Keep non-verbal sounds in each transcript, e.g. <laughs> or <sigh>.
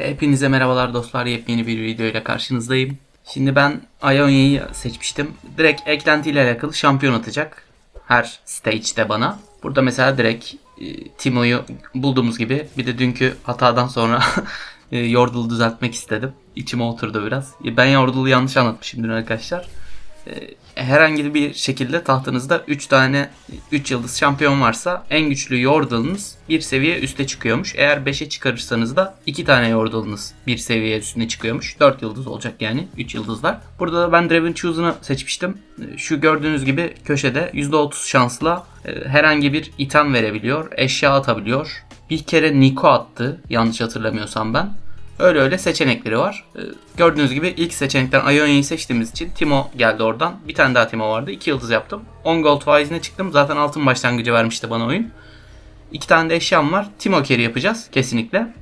Hepinize merhabalar dostlar. Yepyeni bir video ile karşınızdayım. Şimdi ben Ionia'yı seçmiştim. Direkt eklentiyle alakalı şampiyon atacak. Her stage'de bana. Burada mesela direkt e, Timo'yu bulduğumuz gibi bir de dünkü hatadan sonra <laughs> e, düzeltmek istedim. İçime oturdu biraz. E, Ben Yordle'u yanlış anlatmışım dün arkadaşlar. E, herhangi bir şekilde tahtınızda 3 tane 3 yıldız şampiyon varsa en güçlü Yordle'ınız bir seviye üste çıkıyormuş. Eğer 5'e çıkarırsanız da 2 tane Yordle'ınız bir seviye üstüne çıkıyormuş. 4 yıldız olacak yani 3 yıldızlar. Burada da ben Draven Choose'unu seçmiştim. Şu gördüğünüz gibi köşede %30 şansla e, herhangi bir item verebiliyor. Eşya atabiliyor. Bir kere Niko attı yanlış hatırlamıyorsam ben. Öyle öyle seçenekleri var. Ee, gördüğünüz gibi ilk seçenekten Ionia'yı seçtiğimiz için Timo geldi oradan. Bir tane daha Timo vardı. 2 yıldız yaptım. 10 gold faizine çıktım. Zaten altın başlangıcı vermişti bana oyun. İki tane de eşyam var. Timo carry yapacağız kesinlikle.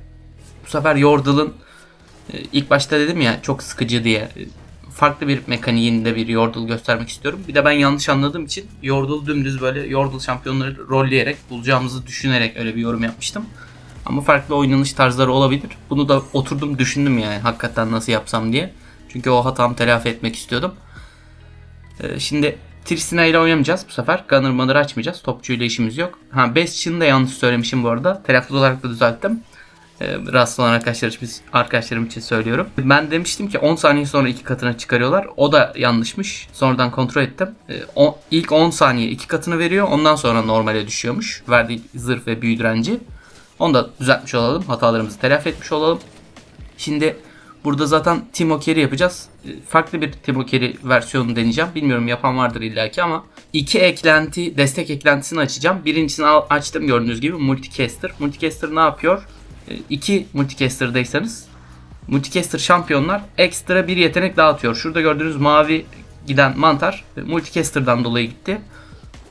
Bu sefer Yordle'ın e, ilk başta dedim ya çok sıkıcı diye e, farklı bir mekaniğinde bir Yordle göstermek istiyorum. Bir de ben yanlış anladığım için Yordle dümdüz böyle Yordle şampiyonları rolleyerek bulacağımızı düşünerek öyle bir yorum yapmıştım. Ama farklı oynanış tarzları olabilir. Bunu da oturdum düşündüm yani hakikaten nasıl yapsam diye. Çünkü o hatamı telafi etmek istiyordum. Ee, şimdi Tristana ile oynamayacağız bu sefer. Gunner Mother açmayacağız. Topçuyla işimiz yok. Ha Bastion'ı da yanlış söylemişim bu arada. Telaffuz olarak da düzelttim. Ee, rahatsız olan arkadaşlar için, arkadaşlarım için söylüyorum. Ben demiştim ki 10 saniye sonra iki katına çıkarıyorlar. O da yanlışmış. Sonradan kontrol ettim. Ee, o, ilk 10 saniye iki katını veriyor. Ondan sonra normale düşüyormuş. Verdiği zırh ve büyü direnci. Onu da düzeltmiş olalım. Hatalarımızı telafi etmiş olalım. Şimdi burada zaten Timo Carry yapacağız. Ee, Farklı bir Timo Carry versiyonu deneyeceğim. Bilmiyorum yapan vardır illaki ama iki eklenti, destek eklentisini açacağım. Birincisini açtım gördüğünüz gibi Multicaster. Multicaster ne yapıyor? Ee, İki Multicaster'daysanız Multicaster şampiyonlar ekstra bir yetenek dağıtıyor. Şurada gördüğünüz mavi giden mantar e, Multicaster'dan dolayı gitti.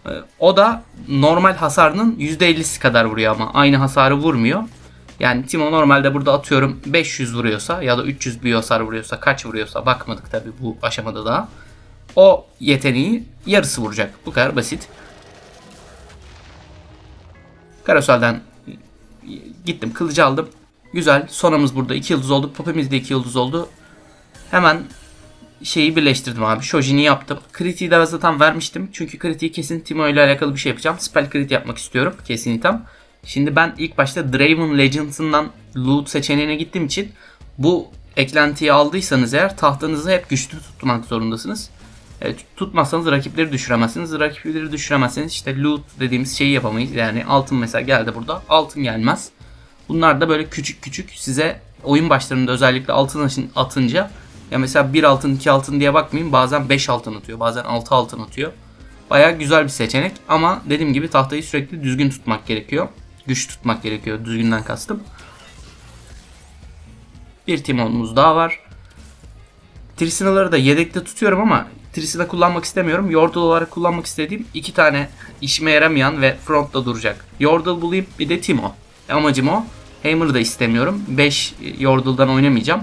Ee, O da normal hasarının %50'si kadar vuruyor ama aynı hasarı vurmuyor. Yani Timo normalde burada atıyorum 500 vuruyorsa ya da 300 büyü hasar vuruyorsa kaç vuruyorsa bakmadık tabi bu aşamada daha. O yeteneği yarısı vuracak. Bu kadar basit. Karasol'den gittim kılıcı aldım. Güzel. Sonamız burada 2 yıldız oldu. Popemiz de 2 yıldız oldu. Hemen şeyi birleştirdim abi. Shojin'i yaptım. Kritiği de zaten vermiştim. Çünkü kritiği kesin Timo ile alakalı bir şey yapacağım. Spell crit yapmak istiyorum. Kesin item. Şimdi ben ilk başta Draven Legends'ından loot seçeneğine gittiğim için bu eklentiyi aldıysanız eğer tahtınızı hep güçlü tutmak zorundasınız. E, tutmazsanız rakipleri düşüremezsiniz. Rakipleri düşüremezseniz işte loot dediğimiz şeyi yapamayız. Yani altın mesela geldi burada. Altın gelmez. Bunlar da böyle küçük küçük size oyun başlarında özellikle altın atınca ya mesela 1 altın 2 altın diye bakmayın bazen 5 altın atıyor bazen 6 altın atıyor. Baya güzel bir seçenek ama dediğim gibi tahtayı sürekli düzgün tutmak gerekiyor. Güç tutmak gerekiyor düzgünden kastım. Bir Timon'umuz daha var. Trisina'ları da yedekte tutuyorum ama Trisina kullanmak istemiyorum. Yordle olarak kullanmak istediğim iki tane işime yaramayan ve frontta duracak. Yordle bulayım bir de Timo. Amacım o. Hammer'ı da istemiyorum. 5 Yordle'dan oynamayacağım.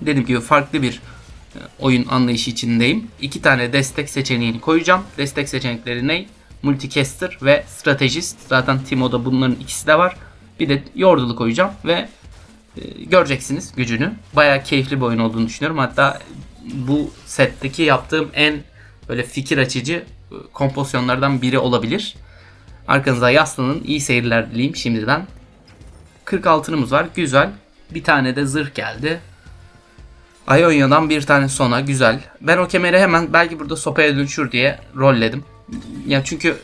Dediğim gibi farklı bir e, oyun anlayışı içindeyim. İki tane destek seçeneğini koyacağım. Destek seçenekleri ne? Multicaster ve Strategist. Zaten Timo'da bunların ikisi de var. Bir de Yordle'ı koyacağım ve e, göreceksiniz gücünü. Bayağı keyifli bir oyun olduğunu düşünüyorum. Hatta bu setteki yaptığım en böyle fikir açıcı e, kompozisyonlardan biri olabilir. Arkanıza yaslanın. İyi seyirler dileyim şimdiden. 40 altınımız var. Güzel. Bir tane de zırh geldi. Ionia'dan bir tane sona güzel. Ben o kemeri hemen belki burada sopaya dönüşür diye rolledim. Ya çünkü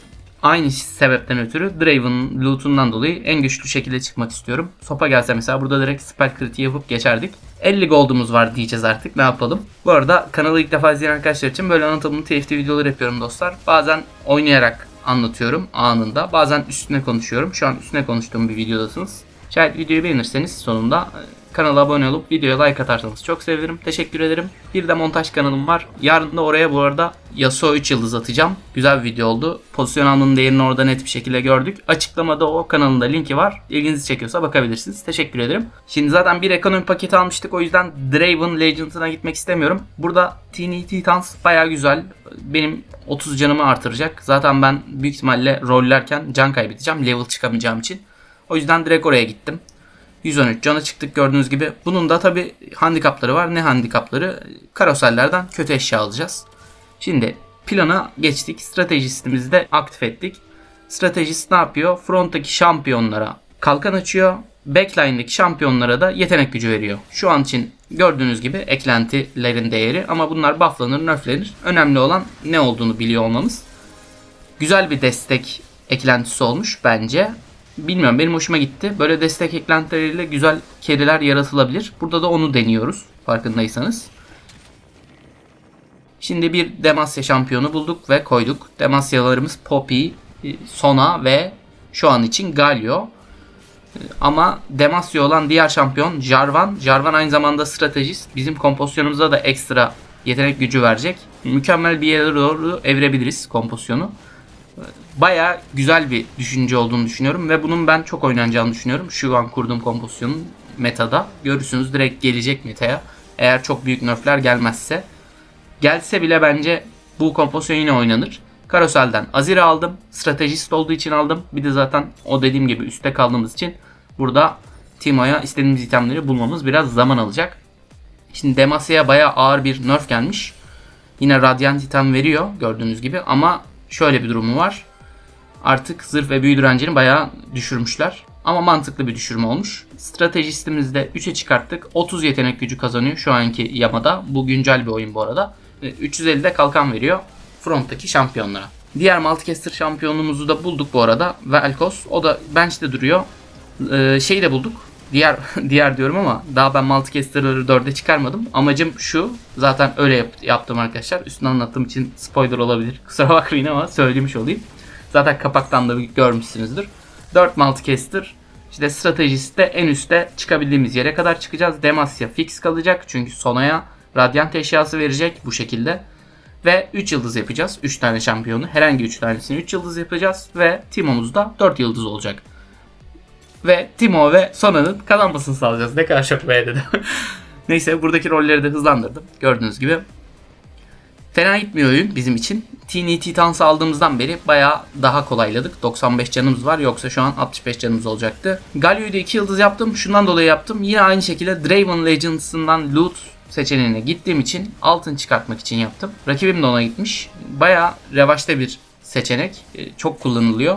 aynı sebepten ötürü Draven loot'undan dolayı en güçlü şekilde çıkmak istiyorum. Sopa gelse mesela burada direkt spell kritiği yapıp geçerdik. 50 gold'umuz var diyeceğiz artık ne yapalım. Bu arada kanalı ilk defa izleyen arkadaşlar için böyle anlatımlı TFT videolar yapıyorum dostlar. Bazen oynayarak anlatıyorum anında. Bazen üstüne konuşuyorum. Şu an üstüne konuştuğum bir videodasınız. Şayet videoyu beğenirseniz sonunda kanala abone olup videoya like atarsanız çok sevinirim. Teşekkür ederim. Bir de montaj kanalım var. Yarın da oraya bu arada Yasuo 3 yıldız atacağım. Güzel bir video oldu. Pozisyon almanın değerini orada net bir şekilde gördük. Açıklamada o kanalın da linki var. İlginizi çekiyorsa bakabilirsiniz. Teşekkür ederim. Şimdi zaten bir ekonomi paketi almıştık. O yüzden Draven Legends'ına gitmek istemiyorum. Burada Teeny Titans baya güzel. Benim 30 canımı artıracak. Zaten ben büyük ihtimalle rollerken can kaybedeceğim. Level çıkamayacağım için. O yüzden direkt oraya gittim. 113 cana çıktık gördüğünüz gibi. Bunun da tabi handikapları var. Ne handikapları? Karosellerden kötü eşya alacağız. Şimdi plana geçtik. Stratejistimizi de aktif ettik. Stratejist ne yapıyor? Fronttaki şampiyonlara kalkan açıyor. Backline'deki şampiyonlara da yetenek gücü veriyor. Şu an için gördüğünüz gibi eklentilerin değeri ama bunlar bufflanır, nerflenir. Önemli olan ne olduğunu biliyor olmamız. Güzel bir destek eklentisi olmuş bence. Bilmiyorum benim hoşuma gitti. Böyle destek eklentileriyle güzel keriler yaratılabilir. Burada da onu deniyoruz farkındaysanız. Şimdi bir Demasya şampiyonu bulduk ve koyduk. Demasyalarımız Poppy, Sona ve şu an için Galio. Ama Demasya olan diğer şampiyon Jarvan. Jarvan aynı zamanda stratejist. Bizim kompozisyonumuza da ekstra yetenek gücü verecek. Mükemmel bir yere doğru evirebiliriz kompozisyonu. Baya güzel bir düşünce olduğunu düşünüyorum ve bunun ben çok oynanacağını düşünüyorum. Şu an kurduğum kompozisyonun metada. Görürsünüz direkt gelecek metaya. Eğer çok büyük nerfler gelmezse. Gelse bile bence bu kompozisyon yine oynanır. Karosel'den Azir'i aldım. Stratejist olduğu için aldım. Bir de zaten o dediğim gibi üstte kaldığımız için burada Timo'ya istediğimiz itemleri bulmamız biraz zaman alacak. Şimdi Demacia'ya bayağı ağır bir nerf gelmiş. Yine Radiant item veriyor gördüğünüz gibi ama şöyle bir durumu var. Artık zırh ve büyü direncini bayağı düşürmüşler. Ama mantıklı bir düşürme olmuş. Stratejistimizi de 3'e çıkarttık. 30 yetenek gücü kazanıyor şu anki yamada. Bu güncel bir oyun bu arada. 350'de kalkan veriyor fronttaki şampiyonlara. Diğer multicaster şampiyonumuzu da bulduk bu arada. Velkos. O da bench'te duruyor. Ee, şeyi de bulduk. Diğer <laughs> diğer diyorum ama daha ben multicaster'ları 4'e çıkarmadım. Amacım şu. Zaten öyle yap, yaptım arkadaşlar. Üstüne anlattığım için spoiler olabilir. <laughs> Kusura bakmayın ama söylemiş olayım. Zaten kapaktan da görmüşsünüzdür. 4 multicaster. İşte stratejiste en üstte çıkabildiğimiz yere kadar çıkacağız. Demasya fix kalacak. Çünkü Sona'ya radyant eşyası verecek bu şekilde. Ve 3 yıldız yapacağız. 3 tane şampiyonu. Herhangi 3 tanesini 3 yıldız yapacağız. Ve Timo'muz da 4 yıldız olacak. Ve Timo ve Sona'nın kazanmasını sağlayacağız. Ne kadar çok beğendim. <laughs> Neyse buradaki rolleri de hızlandırdım. Gördüğünüz gibi. Fena gitmiyor oyun bizim için. Teeny Titans'ı aldığımızdan beri baya daha kolayladık. 95 canımız var yoksa şu an 65 canımız olacaktı. Galio'yu da 2 yıldız yaptım. Şundan dolayı yaptım. Yine aynı şekilde Draven Legends'ından loot seçeneğine gittiğim için altın çıkartmak için yaptım. Rakibim de ona gitmiş. Baya revaçta bir seçenek. E, çok kullanılıyor.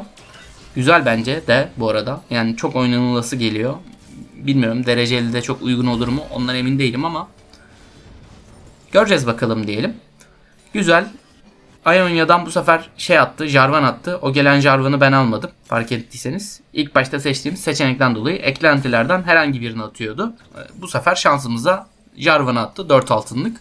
Güzel bence de bu arada. Yani çok oynanılası geliyor. Bilmiyorum dereceli de çok uygun olur mu ondan emin değilim ama göreceğiz bakalım diyelim. Güzel. Ionia'dan bu sefer şey attı, Jarvan attı. O gelen Jarvan'ı ben almadım fark ettiyseniz. İlk başta seçtiğimiz seçenekten dolayı eklentilerden herhangi birini atıyordu. E, bu sefer şansımıza Jarvan'ı attı 4 altınlık.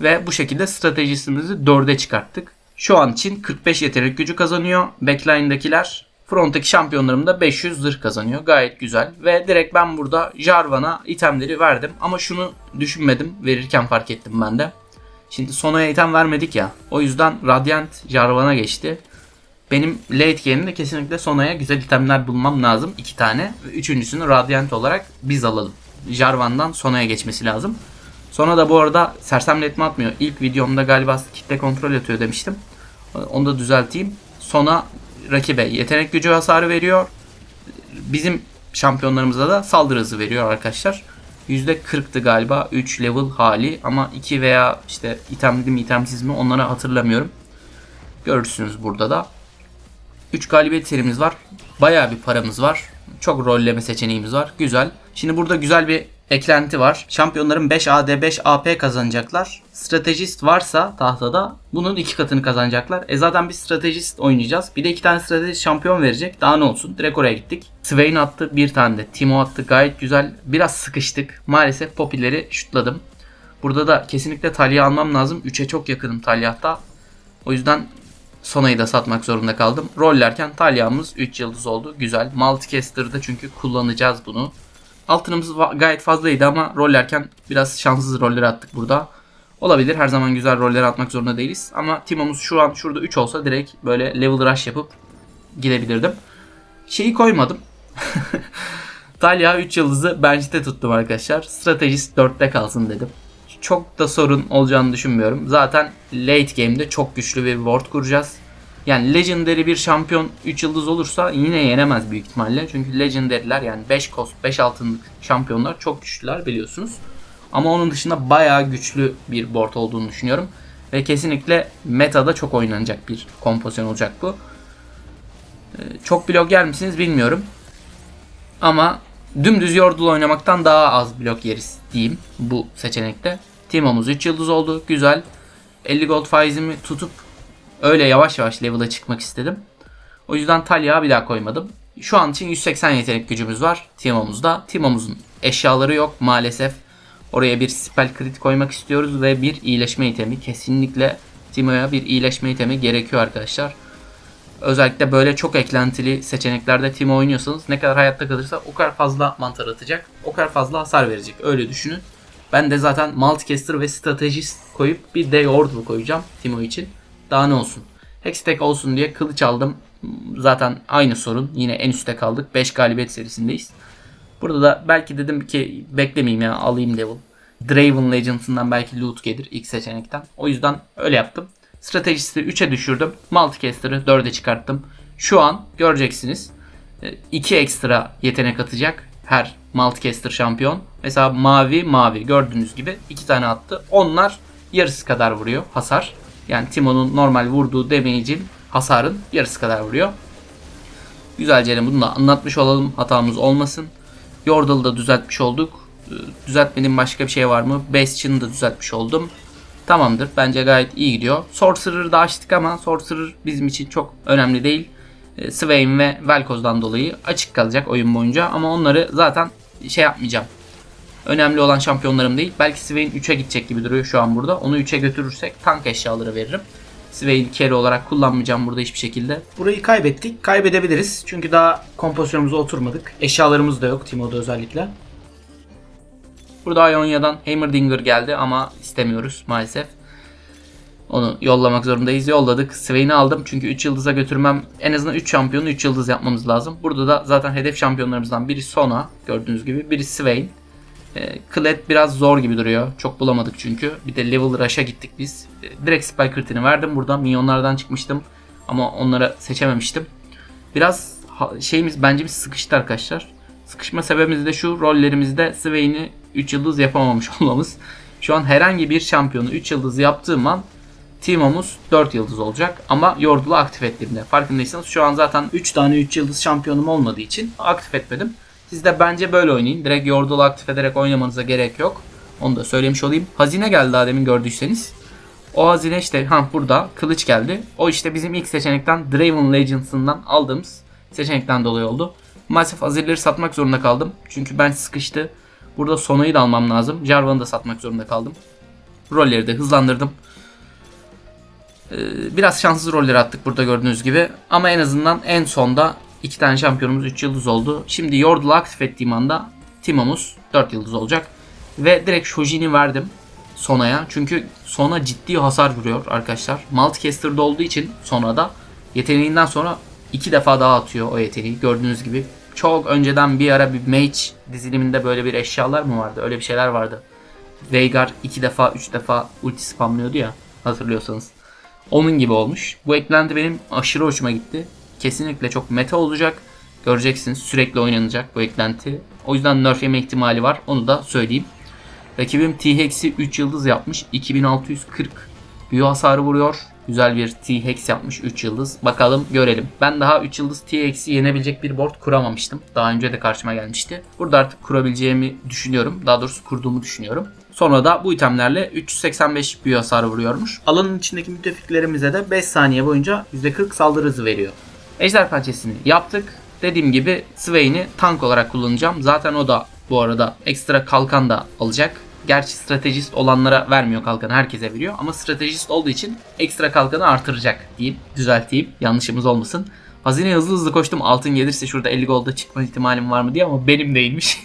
Ve bu şekilde stratejistimizi 4'e çıkarttık. Şu an için 45 yetenek gücü kazanıyor. Backline'dakiler fronttaki şampiyonlarım da 500 zırh kazanıyor. Gayet güzel. Ve direkt ben burada Jarvan'a itemleri verdim. Ama şunu düşünmedim. Verirken fark ettim ben de. Şimdi Sona'ya item vermedik ya. O yüzden Radiant Jarvan'a geçti. Benim late game'de kesinlikle Sona'ya güzel itemler bulmam lazım. iki tane. Ve üçüncüsünü Radiant olarak biz alalım. Jarvan'dan Sona'ya geçmesi lazım. Sonra da bu arada sersemletme atmıyor. İlk videomda galiba kitle kontrol atıyor demiştim. Onu da düzelteyim. Sona rakibe yetenek gücü hasarı veriyor. Bizim şampiyonlarımıza da saldırı hızı veriyor arkadaşlar. %40'tı galiba 3 level hali ama 2 veya işte itemli mi itemsiz mi onları hatırlamıyorum. Görürsünüz burada da. 3 galibiyet serimiz var. Bayağı bir paramız var. Çok rolleme seçeneğimiz var. Güzel. Şimdi burada güzel bir eklenti var. Şampiyonların 5 AD 5 AP kazanacaklar. Stratejist varsa tahtada bunun iki katını kazanacaklar. E zaten bir stratejist oynayacağız. Bir de iki tane stratejist şampiyon verecek. Daha ne olsun? Direkt oraya gittik. Swain attı bir tane de. Timo attı gayet güzel. Biraz sıkıştık. Maalesef Poppy'leri şutladım. Burada da kesinlikle Talia almam lazım. 3'e çok yakınım Talia'da. O yüzden Sona'yı da satmak zorunda kaldım. Rollerken Talia'mız 3 yıldız oldu. Güzel. Multicaster'da çünkü kullanacağız bunu. Altınımız gayet fazlaydı ama rollerken biraz şanssız roller attık burada. Olabilir her zaman güzel roller atmak zorunda değiliz. Ama Timo'muz şu an şurada 3 olsa direkt böyle level rush yapıp gidebilirdim. Şeyi koymadım. <laughs> Talia 3 yıldızı bench'te tuttum arkadaşlar. Stratejist 4'te kalsın dedim. Çok da sorun olacağını düşünmüyorum. Zaten late game'de çok güçlü bir ward kuracağız. Yani Legendary bir şampiyon 3 yıldız olursa yine yenemez büyük ihtimalle. Çünkü Legendary'ler yani 5 cost 5 altınlık şampiyonlar çok güçlüler biliyorsunuz. Ama onun dışında bayağı güçlü bir board olduğunu düşünüyorum. Ve kesinlikle metada çok oynanacak bir kompozisyon olacak bu. Ee, Çok blok yer misiniz bilmiyorum. Ama dümdüz Yordle oynamaktan daha az blok yeriz diyeyim bu seçenekte. Timo'muz 3 yıldız oldu. Güzel. 50 gold faizimi tutup öyle yavaş yavaş level'a çıkmak istedim. O yüzden Talya'ya bir daha koymadım. Şu an için 180 yetenek gücümüz var Timo'muzda. Timo'muzun eşyaları yok maalesef. Oraya bir spell crit koymak istiyoruz ve bir iyileşme itemi. Kesinlikle Timo'ya bir iyileşme itemi gerekiyor arkadaşlar. Özellikle böyle çok eklentili seçeneklerde Timo oynuyorsanız ne kadar hayatta kalırsa o kadar fazla mantar atacak. O kadar fazla hasar verecek. Öyle düşünün. Ben de zaten Multicaster ve Strategist koyup bir de Yordle koyacağım Timo için. Daha ne olsun. Hextech olsun diye kılıç aldım. Zaten aynı sorun. Yine en üstte kaldık. 5 galibiyet serisindeyiz. Burada da belki dedim ki beklemeyeyim ya alayım level. Draven Legends'ından belki loot gelir ilk seçenekten. O yüzden öyle yaptım. Stratejisti 3'e düşürdüm. Multicaster'ı 4'e çıkarttım. Şu an göreceksiniz 2 ekstra yetenek atacak her Multicaster şampiyon. Mesela mavi mavi gördüğünüz gibi 2 tane attı. Onlar yarısı kadar vuruyor hasar. Yani Timo'nun normal vurduğu damage'in hasarın yarısı kadar vuruyor. Güzelce bunu da anlatmış olalım. Hatamız olmasın. Yordle'ı da düzeltmiş olduk. Ee, Düzeltmediğim başka bir şey var mı? Bastion'ı da düzeltmiş oldum. Tamamdır. Bence gayet iyi gidiyor. Sorcerer'ı da açtık ama Sorcerer bizim için çok önemli değil. Ee, Swain ve Velkoz'dan dolayı açık kalacak oyun boyunca. Ama onları zaten şey yapmayacağım. Önemli olan şampiyonlarım değil. Belki Swain 3'e gidecek gibi duruyor şu an burada. Onu 3'e götürürsek tank eşyaları veririm. Swain carry olarak kullanmayacağım burada hiçbir şekilde. Burayı kaybettik. Kaybedebiliriz. Çünkü daha kompozisyonumuza oturmadık. Eşyalarımız da yok Timo'da özellikle. Burada Ionia'dan Heimerdinger geldi ama istemiyoruz maalesef. Onu yollamak zorundayız. Yolladık. Swain'i aldım çünkü 3 yıldıza götürmem en azından 3 şampiyonu 3 yıldız yapmamız lazım. Burada da zaten hedef şampiyonlarımızdan biri Sona gördüğünüz gibi. Biri Swain. E, Kled biraz zor gibi duruyor. Çok bulamadık çünkü. Bir de level rush'a gittik biz. E, direkt spell crit'ini verdim. Burada minyonlardan çıkmıştım. Ama onlara seçememiştim. Biraz şeyimiz bence bir sıkıştı arkadaşlar. Sıkışma sebebimiz de şu rollerimizde Swain'i 3 yıldız yapamamış <laughs> olmamız. Şu an herhangi bir şampiyonu 3 yıldız yaptığım an Timo'muz 4 yıldız olacak ama Yordle'u aktif ettiğimde. Farkındaysanız şu an zaten 3 tane 3 yıldız şampiyonum olmadığı için aktif etmedim. Siz de bence böyle oynayın. Direkt Yordle'u aktif ederek oynamanıza gerek yok. Onu da söylemiş olayım. Hazine geldi daha demin gördüyseniz. O hazine işte ha burada kılıç geldi. O işte bizim ilk seçenekten Draven Legends'ından aldığımız seçenekten dolayı oldu. Maalesef hazirleri satmak zorunda kaldım. Çünkü ben sıkıştı. Burada Sono'yu da almam lazım. Jarvan'ı da satmak zorunda kaldım. Rolleri de hızlandırdım. Ee, biraz şanssız rolleri attık burada gördüğünüz gibi. Ama en azından en sonda iki tane şampiyonumuz 3 yıldız oldu. Şimdi Yordle'ı aktif ettiğim anda Timo'muz 4 yıldız olacak. Ve direkt Shojin'i verdim Sona'ya. Çünkü Sona ciddi hasar vuruyor arkadaşlar. Multicaster'da olduğu için Sona'da yeteneğinden sonra iki defa daha atıyor o yeteneği. Gördüğünüz gibi çok önceden bir ara bir mage diziliminde böyle bir eşyalar mı vardı? Öyle bir şeyler vardı. Veigar iki defa, üç defa ulti spamlıyordu ya hatırlıyorsanız. Onun gibi olmuş. Bu eklenti benim aşırı hoşuma gitti. Kesinlikle çok meta olacak. Göreceksiniz sürekli oynanacak bu eklenti. O yüzden nerf yeme ihtimali var. Onu da söyleyeyim. Rakibim T-Hex'i 3 yıldız yapmış. 2640 büyü hasarı vuruyor. Güzel bir T-Hex yapmış 3 yıldız. Bakalım görelim. Ben daha 3 yıldız T-Hex'i yenebilecek bir board kuramamıştım. Daha önce de karşıma gelmişti. Burada artık kurabileceğimi düşünüyorum. Daha doğrusu kurduğumu düşünüyorum. Sonra da bu itemlerle 385 büyü hasarı vuruyormuş. Alanın içindeki müttefiklerimize de 5 saniye boyunca %40 saldırı hızı veriyor. Ejder pençesini yaptık. Dediğim gibi Swain'i tank olarak kullanacağım. Zaten o da bu arada ekstra kalkan da alacak. Gerçi stratejist olanlara vermiyor kalkanı herkese veriyor ama stratejist olduğu için ekstra kalkanı artıracak diyeyim düzelteyim yanlışımız olmasın. Hazineye hızlı hızlı koştum altın gelirse şurada 50 golda çıkma ihtimalim var mı diye ama benim değilmiş.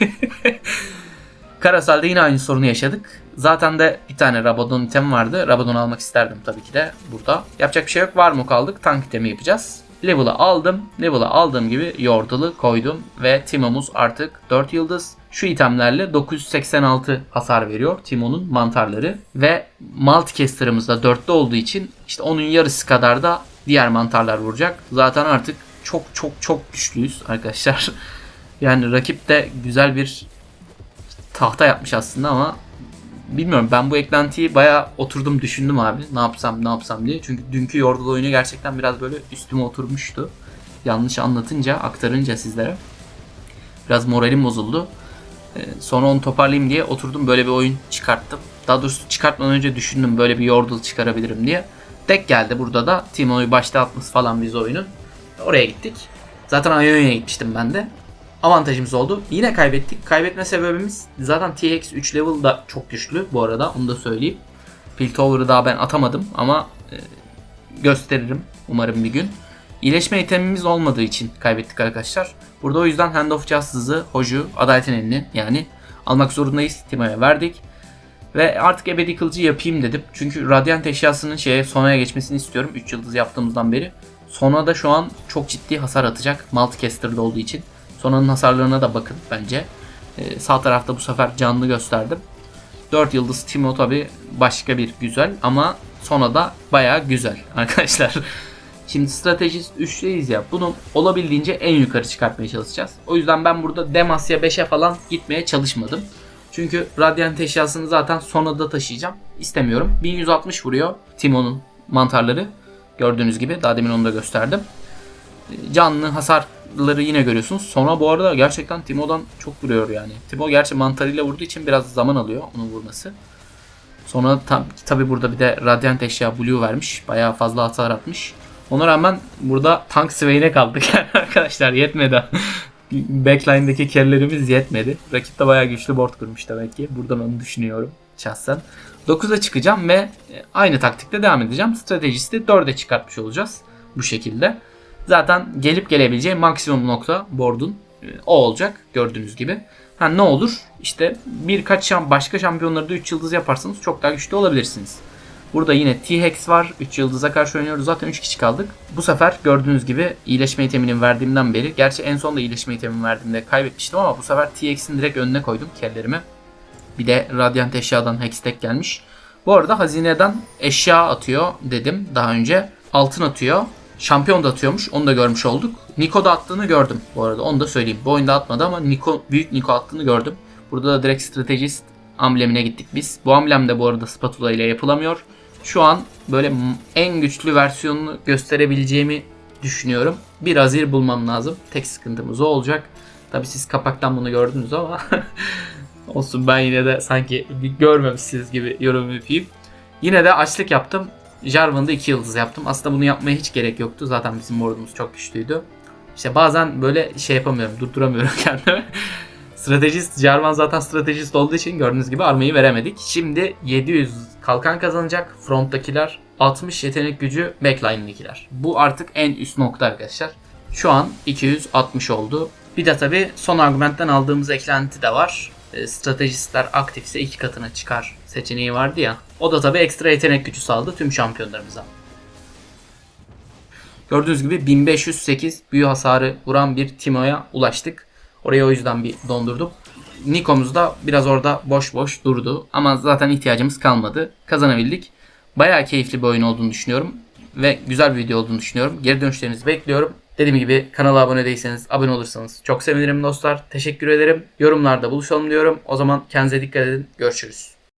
<laughs> Karasal'da yine aynı sorunu yaşadık. Zaten de bir tane Rabadon item vardı. Rabadon almak isterdim tabii ki de burada. Yapacak bir şey yok. Var mı kaldık? Tank itemi yapacağız. Level'ı aldım. Level'ı aldığım gibi Yordle'ı koydum. Ve Timo'muz artık 4 yıldız. Şu itemlerle 986 hasar veriyor Timo'nun mantarları. Ve Multicaster'ımız da 4'te olduğu için işte onun yarısı kadar da diğer mantarlar vuracak. Zaten artık çok çok çok güçlüyüz arkadaşlar. <laughs> Yani rakip de güzel bir tahta yapmış aslında ama bilmiyorum ben bu eklentiyi bayağı oturdum düşündüm abi. Ne yapsam ne yapsam diye. Çünkü dünkü Yordle oyunu gerçekten biraz böyle üstüme oturmuştu. Yanlış anlatınca, aktarınca sizlere. Biraz moralim bozuldu. Ee, sonra onu toparlayayım diye oturdum böyle bir oyun çıkarttım. Daha doğrusu çıkartmadan önce düşündüm böyle bir Yordle çıkarabilirim diye. Tek geldi burada da Timo'yu başta atması falan biz oyunun. Oraya gittik. Zaten Ionia'ya gitmiştim ben de. Avantajımız oldu. Yine kaybettik. Kaybetme sebebimiz zaten TX 3 level da çok güçlü bu arada onu da söyleyeyim. Piltover'ı daha ben atamadım ama e, gösteririm umarım bir gün. İyileşme itemimiz olmadığı için kaybettik arkadaşlar. Burada o yüzden Hand of Justice'ı, Hoju, Adaletin elini yani almak zorundayız. Timo'ya verdik. Ve artık ebedi kılıcı yapayım dedim. Çünkü Radiant eşyasının şeye Sona'ya geçmesini istiyorum. 3 yıldız yaptığımızdan beri. Sona da şu an çok ciddi hasar atacak. Multicaster'da olduğu için. Sona'nın hasarlarına da bakın bence. Ee, sağ tarafta bu sefer canlı gösterdim. 4 yıldız Timo tabi başka bir güzel ama Sona da baya güzel <laughs> arkadaşlar. Şimdi stratejist 3'teyiz ya. Bunu olabildiğince en yukarı çıkartmaya çalışacağız. O yüzden ben burada Demasya 5'e falan gitmeye çalışmadım. Çünkü Radiant eşyasını zaten sonunda taşıyacağım. İstemiyorum. 1160 vuruyor Timo'nun mantarları. Gördüğünüz gibi daha demin onu da gösterdim. Canlı hasarları yine görüyorsunuz. Sonra bu arada gerçekten Timo'dan çok vuruyor yani. Timo gerçi mantarıyla vurduğu için biraz zaman alıyor onun vurması. Sonra tam, tabi burada bir de Radiant eşya Blue vermiş. Bayağı fazla hasar atmış. Ona rağmen burada tank Swain'e kaldık <laughs> arkadaşlar yetmedi. <laughs> Backline'deki kellerimiz yetmedi. Rakip de bayağı güçlü board kurmuş demek ki. Buradan onu düşünüyorum şahsen. 9'a çıkacağım ve e, aynı taktikte devam edeceğim. Stratejisti 4'e çıkartmış olacağız bu şekilde. Zaten gelip gelebileceği maksimum nokta board'un e, o olacak gördüğünüz gibi. Ha ne olur? İşte birkaç şam başka şampiyonları da 3 yıldız yaparsanız çok daha güçlü olabilirsiniz. Burada yine T-Hex var. 3 yıldıza karşı oynuyoruz. Zaten 3 kişi kaldık. Bu sefer gördüğünüz gibi iyileşme iteminin verdiğimden beri. Gerçi en son da iyileşme itemini verdiğimde kaybetmiştim ama bu sefer T-Hex'in direkt önüne koydum kellerimi. Bir de Radiant eşyadan Hextech gelmiş. Bu arada hazineden eşya atıyor dedim daha önce. Altın atıyor. Şampiyon da atıyormuş. Onu da görmüş olduk. Niko da attığını gördüm bu arada. Onu da söyleyeyim. Bu oyunda atmadı ama Niko, büyük Niko attığını gördüm. Burada da direkt stratejist amblemine gittik biz. Bu amblem de bu arada spatula ile yapılamıyor. Şu an böyle en güçlü versiyonunu gösterebileceğimi düşünüyorum. Bir azir bulmam lazım. Tek sıkıntımız o olacak. Tabi siz kapaktan bunu gördünüz ama <laughs> olsun ben yine de sanki görmemişsiniz gibi yorum yapayım. Yine de açlık yaptım. Jarvan'da 2 yıldız yaptım. Aslında bunu yapmaya hiç gerek yoktu. Zaten bizim boardumuz çok güçlüydü. İşte bazen böyle şey yapamıyorum, durduramıyorum <laughs> kendimi. Stratejist, Jarvan zaten stratejist olduğu için gördüğünüz gibi armayı veremedik. Şimdi 700 kalkan kazanacak. Fronttakiler 60 yetenek gücü backline'dakiler. Bu artık en üst nokta arkadaşlar. Şu an 260 oldu. Bir de tabi son argümentten aldığımız eklenti de var. E, Stratejistler aktifse iki katına çıkar seçeneği vardı ya. O da tabi ekstra yetenek gücü sağladı tüm şampiyonlarımıza. Gördüğünüz gibi 1508 büyü hasarı vuran bir Timo'ya ulaştık. Oraya o yüzden bir dondurdum. Niko'muz da biraz orada boş boş durdu. Ama zaten ihtiyacımız kalmadı. Kazanabildik. Bayağı keyifli bir oyun olduğunu düşünüyorum. Ve güzel bir video olduğunu düşünüyorum. Geri dönüşlerinizi bekliyorum. Dediğim gibi kanala abone değilseniz abone olursanız çok sevinirim dostlar. Teşekkür ederim. Yorumlarda buluşalım diyorum. O zaman kendinize dikkat edin. Görüşürüz.